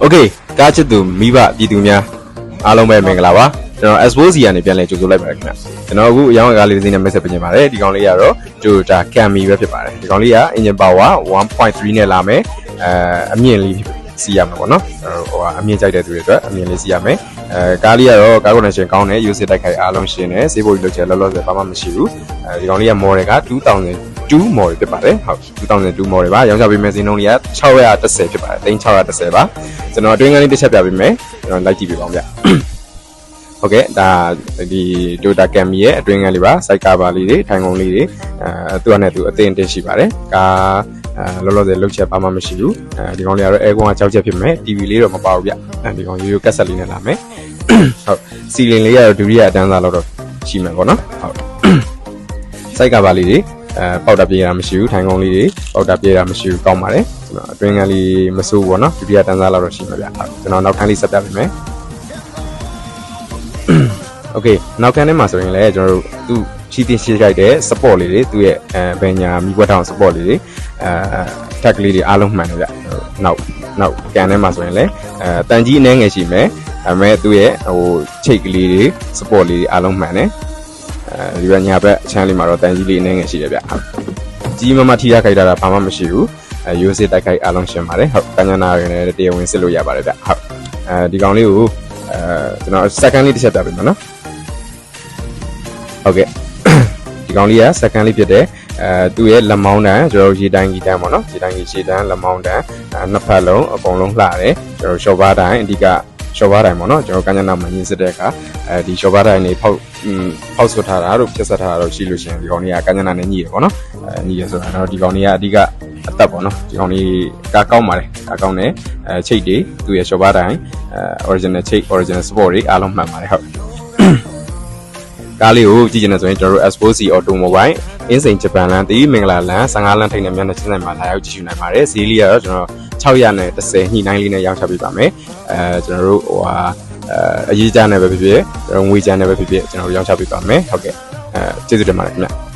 โอเคကားချစ်သူမိဘပြည်သူများအားလုံးပဲမင်္ဂလာပါကျွန်တော် Expo C ကနေပြန်လည်ကြိုဆိုလိုက်ပါတယ်ခင်ဗျကျွန်တော်အခုအရောင်းအကားလေးတစ်စီးနဲ့ message ပြင်ပါတယ်ဒီကောင်လေးကတော့ Toyota Camry ပဲဖြစ်ပါတယ်ဒီကောင်လေးက engine power 1.3နဲ့လာမယ်အဲအမြင့်လေးစီးရမှာပေါ့နော်ဟိုအမြင့်ကြိုက်တဲ့သူတွေအတွက်အမြင့်လေးစီးရမယ်အဲကားလေးကတော့ကား connection ကောင်းတယ် use တိုက်ခိုက်အားလုံးရှင်းတယ်စေးဖို့လုပ်ချင်လောလောဆယ်ဘာမှမရှိဘူးအဲဒီကောင်လေးက model က 2002 model ဖြစ်ပါတယ်ဟုတ်2002 model ပါရောင်းချပေးမယ့်ဈေးနှုန်းလေးက610ဖြစ်ပါတယ်3610ပါကျွန်တော်အတွင်းကလေးတစ်ချက်ပြပေးမယ်ကျွန်တော်လိုက်ကြည့်ပေးပါဦးဗျဟုတ်ကဲ့ဒါဒီ Toyota Camry ရဲ့အတွင်းကလေးပါ side cover လေးတွေထိုင်ကုန်လေးတွေအဲသူကနဲ့သူအသင့်တင်ရှိပါတယ်ကားအဲလောလောဆယ်လုတ်ချက်ဘာမှမရှိဘူးအဲဒီကောင်လေးကတော့ air con က6ချက်ဖြစ်မယ် TV လေးတော့မပါဘူးဗျအဲဒီကောင်ရိုးရိုးကက်ဆက်လေးနဲ့လာမယ်ဟုတ်စီလင်လေးကတော့ဒုတိယအတန်းစားလောက်တော့ရှိမယ်ပေါ့နော်ဟုတ်စိုက်ကပါလေးတွေ အဲပေါက်တာပြေးတာမရှိဘူးထိုင်ကုန်လေးတွေပေါက်တာပြေးတာမရှိဘူးကောင်းပါတယ်ကျွန်တော်အတွင်းကလေးမစိုးဘူးပေါ့နော်ဒုတိယတန်းစားလောက်တော့ရှိမှာဗျဟုတ်ကျွန်တော်နောက်ခန်းလေးဆက်ပြပေးမယ်โอเคနောက်ခန်းထဲမှာဆိုရင်လည်းကျွန်တော်တို့သူ့ချီတင်ရှိခိုက်တဲ့ support လေးတွေသူ့ရဲ့အဲဘယ်ညာမိဘထောင် support လေးတွေအဲထက်ကလေးတွေအားလုံးမှန်တယ်ဗျနောက်နောက်ကန်ထဲမှာဆိုရင်လည်းအဲတန်ကြီးအနှဲငယ်ရှိမယ်ဒါပေမဲ့သူ့ရဲ့ဟိုချိတ်ကလေးတွေ support လေးတွေအားလုံးမှန်တယ် အဲဒီကညာဘက်အချမ်းလေးမှာတော့တန်ကြီးလေးအနေငယ်ရှိတယ်ဗျဟုတ်ကြီးမမထိရခိုက်တာဘာမှမရှိဘူးအဲရိုးစစ်တိုက်ခိုက်အားလုံးရှင်းပါတယ်ဟုတ်ကညနာရင်းနဲ့တရားဝင်စစ်လို့ရပါတယ်ဗျဟုတ်အဲဒီကောင်လေးကိုအဲကျွန်တော် second လေးတစ်ချက်ပြပေးမယ်နော်ဟုတ်ကဲ့ဒီကောင်လေးက second လေးဖြစ်တယ်အဲသူ့ရဲ့လက်မောင်းတန်းကျွန်တော်ရေတိုင်းကြီးတန်းပေါ့နော်ရေတိုင်းကြီးရှေ့တန်းလက်မောင်းတန်းအဲနှစ်ဖက်လုံးအကုန်လုံးလှတယ်ကျွန်တော်ရှော့ဘားတိုင်းအဓိက ရှော့ဘားတိုင်းပေါ့နော်ကျွန်တော်ကညနာမှာရင်းစစ်တဲ့အခါအဲဒီရှော့ဘားတိုင်းနေဖောက်ဖောက်ဆွထားတာတို့ဖြတ်ဆက်ထားတာတို့ရှိလို့ရှိရင်ဒီကောင်လေးကကညနာနဲ့ညှိတယ်ပေါ့နော်အဲညှိရဆိုတာတော့ဒီကောင်လေးကအဓိကအသက်ပေါ့နော်ဒီကောင်လေးကားကောင်းပါတယ်ကားကောင်းတယ်အဲချိတ်တွေသူ့ရဲ့ရှော့ဘားတိုင်းအဲ original ချိတ် original support တွေအားလုံးမှန်ပါတယ်ဟုတ်ကားလေးကိုကြည့်ချင်တယ်ဆိုရင်ကျွန်တော်တို့ Expo C Automobile အင်းစိန်ဂျပန်လန်တီးမင်္ဂလာလန်15လန်ထိပ်နဲ့မျက်နှာချင်းဆိုင်မှာလာရောက်ကြည့်ရှုနိုင်ပါတယ်ဈေးလေးကတော့ကျွန်တော် 600နဲ့30ညှိနှိုင်းလေးနဲ့ရောင်းချပေးပါမယ်အဲကျွန်တော်တို့ဟိုဟာအဲအရေးကြနဲ့ပဲဖြစ်ဖြစ်ကျွန်တော်ငွေကြနဲ့ပဲဖြစ်ဖြစ်ကျွန်တော်တို့ရောင်းချပေးပါမယ်ဟုတ်ကဲ့အဲကျေးဇူးတင်ပါတယ်ခင်ဗျ